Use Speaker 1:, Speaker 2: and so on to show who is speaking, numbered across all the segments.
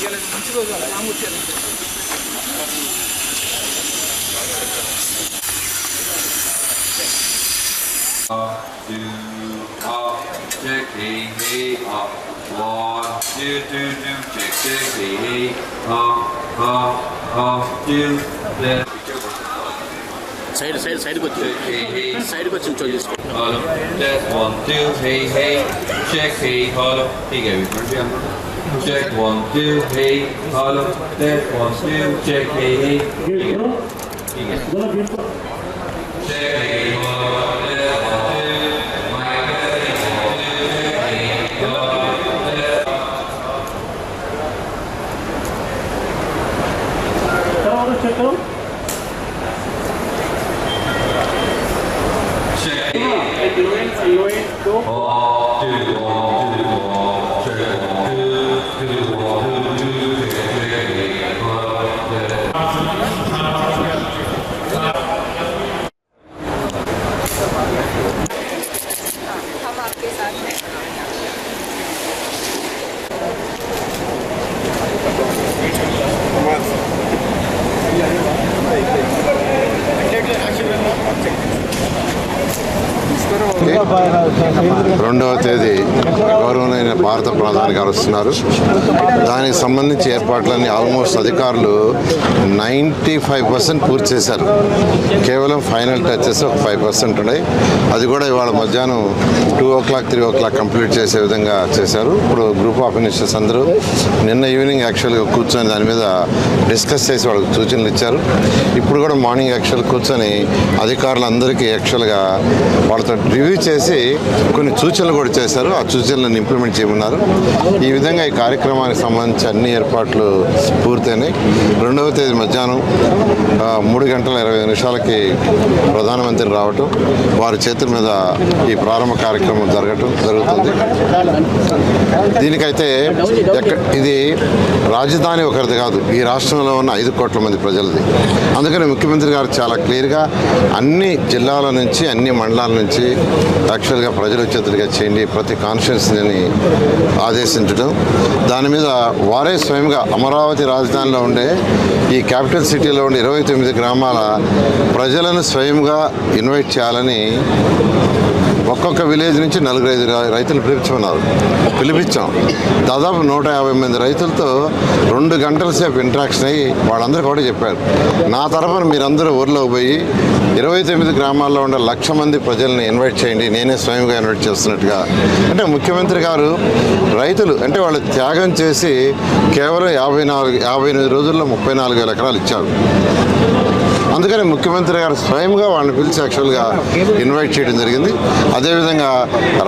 Speaker 1: 이거는
Speaker 2: 찍어줘 아무 때나 아, 두, 아, 잭, 헤이, 헤이, 아, 원, 두, 두, 두, 잭,
Speaker 3: 잭, 헤이,
Speaker 2: 헤이, 아, 아,
Speaker 3: 아, 두, 넷. చేసుకో
Speaker 2: hollow. Left, one, two, hey, hey, check, hey, hollow. Hey, go, remember? Check, one, two, hey, hollow. Left, one, two, check, hey, hey. Hey, go. Hey, go. Check, hey, hollow. Left, one, two,
Speaker 4: Bye-bye.
Speaker 5: రెండవ తేదీ గౌరవమైన భారత ప్రధాని గారు వస్తున్నారు దానికి సంబంధించి ఏర్పాట్లన్నీ ఆల్మోస్ట్ అధికారులు నైంటీ ఫైవ్ పర్సెంట్ పూర్తి చేశారు. కేవలం ఫైనల్ టచెస్ ఒక ఫైవ్ పర్సెంట్ ఉన్నాయి. అది కూడా ఇవాళ మధ్యాహ్నం two o'clock three o'clock complete చేసే విధంగా చేశారు. ఇప్పుడు గ్రూప్ ఆఫ్ మినిస్టర్స్ అందరూ నిన్న ఈవినింగ్ యాక్చువల్గా కూర్చొని దాని మీద డిస్కస్ చేసి వాళ్ళకి సూచనలు ఇచ్చారు. ఇప్పుడు కూడా మార్నింగ్ యాక్చువల్ కూర్చొని అధికారులందరికీ యాక్చువల్గా వాళ్ళతో రివ్యూ చేసి కొన్ని సూచనలు కూడా చేశారు. ఆ సూచనలను ఇంప్లిమెంట్ చేయమన్నారు. ఈ విధంగా ఈ కార్యక్రమానికి సంబంధించి అన్ని ఏర్పాట్లు పూర్తయినాయి. రెండవ తేదీ మధ్యాహ్నం మూడు గంటల ఇరవై నిమిషాలకి ప్రధానమంత్రి రావటం వారి చేతుల మీద ఈ ప్రారంభ కార్యక్రమం జరగటం జరుగుతుంది. దీనికైతే ఇది రాజధాని ఒకరిది కాదు ఈ రాష్ట్రంలో ఉన్న ఐదు కోట్ల మంది ప్రజలది. అందుకని ముఖ్యమంత్రి గారు చాలా క్లియర్గా అన్ని జిల్లాల నుంచి అన్ని మండలాల నుంచి యాక్చువల్గా ప్రజలు వచ్చేట్టుగా చేయండి ప్రతి కాన్స్టిట్యున్సీని ఆదేశించడం. దాని మీద వారే స్వయంగా అమరావతి రాజధానిలో ఉండే ఈ క్యాపిటల్ సిటీలో ఉండే ఇరవై తొమ్మిది గ్రామాల ప్రజలను స్వయంగా ఇన్వైట్ చేయాలని ఒక్కొక్క విలేజ్ నుంచి నలుగురు ఐదు రైతులు పిలిపించుకున్నారు. పిలిపించాం. దాదాపు నూట యాభై మంది రైతులతో రెండు గంటల సేపు ఇంట్రాక్షన్ అయ్యి వాళ్ళందరూ కూడా చెప్పారు. నా తరఫున మీరందరూ ఊర్లోకి పోయి ఇరవై తొమ్మిది గ్రామాల్లో ఉండే లక్ష మంది ప్రజల్ని ఇన్వైట్ చేయండి. నేనే స్వయంగా ఇన్వైట్ చేస్తున్నట్టుగా. అంటే ముఖ్యమంత్రి గారు రైతులు అంటే వాళ్ళు త్యాగం చేసి కేవలం యాభై నాలుగు యాభై ఎనిమిది రోజుల్లో ముప్పై నాలుగు వేల ఎకరాలు ఇచ్చారు. అందుకని ముఖ్యమంత్రి గారు స్వయంగా వాళ్ళని పిలిచి యాక్చువల్గా ఇన్వైట్ చేయడం జరిగింది. అదేవిధంగా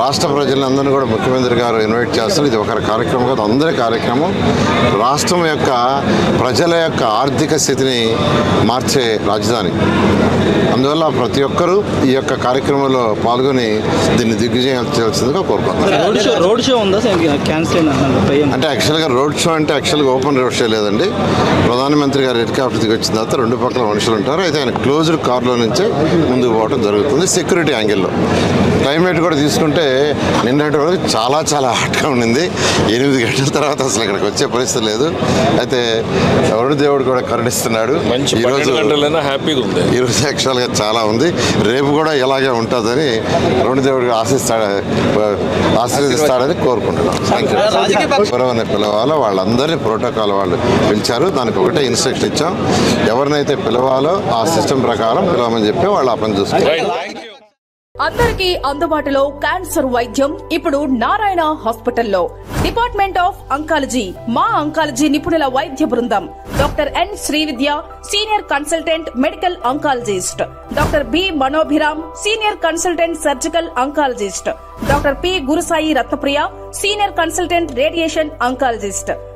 Speaker 5: రాష్ట్ర ప్రజలందరినీ కూడా ముఖ్యమంత్రి గారు ఇన్వైట్ చేస్తారు. ఇది ఒక కార్యక్రమం కాదు అందరి కార్యక్రమం. రాష్ట్రం యొక్క ప్రజల యొక్క ఆర్థిక స్థితిని మార్చే రాజధాని. అందువల్ల ప్రతి ఒక్కరూ ఈ యొక్క కార్యక్రమంలో పాల్గొని దీన్ని దిగ్విజయం చేయాల్సిందిగా కోరుకుంటున్నాను అంటే యాక్చువల్గా రోడ్ షో అంటే యాక్చువల్గా ఓపెన్ రోడ్ షో లేదండి. ప్రధానమంత్రి గారు హెలికాప్టర్ దిగి వచ్చిన తర్వాత రెండు పక్కల మనుషులు ఉంటారు. అయితే ఆయన క్లోజ్డ్ కార్లో నుంచే ముందుకు పోవడం జరుగుతుంది సెక్యూరిటీ యాంగిల్లో. క్లైమేట్ కూడా తీసుకుంటే నిన్నటి వరకు చాలా చాలా హాట్గా ఉండింది. ఎనిమిది గంటల తర్వాత అసలు ఇక్కడికి వచ్చే పరిస్థితి లేదు. అయితే వరుణ దేవుడు కూడా కరుణిస్తున్నాడు. ఈరోజు
Speaker 6: హ్యాపీగా ఉంది.
Speaker 5: ఈరోజు యాక్చువల్గా చాలా ఉంది. రేపు కూడా ఇలాగే ఉంటుందని వరుణ దేవుడికి ఆశిస్తాడు ఆశీర్వదిస్తాడని కోరుకుంటున్నాం. ఎవరైనా పిలవాలో వాళ్ళందరినీ ప్రోటోకాల్ వాళ్ళు పిలిచారు. దానికి ఒకటే ఇన్స్ట్రక్షన్ ఇచ్చాం. ఎవరినైతే పిలవాలో ఆ సిస్టమ్ ప్రకారం పిలవమని చెప్పి వాళ్ళు ఆ పని చూసుకుంటారు
Speaker 7: అందరికీ అందుబాటులో క్యాన్సర్ వైద్యం ఇప్పుడు నారాయణ హాస్పిటల్లో. డిపార్ట్మెంట్ ఆఫ్ అంకాలజీ మా అంకాలజీ నిపుణుల వైద్య బృందం. Doctor N Srividya senior consultant medical oncologist doctor B Manobhiram senior consultant surgical oncologist doctor P Gurusai Ratnapriya senior consultant radiation oncologist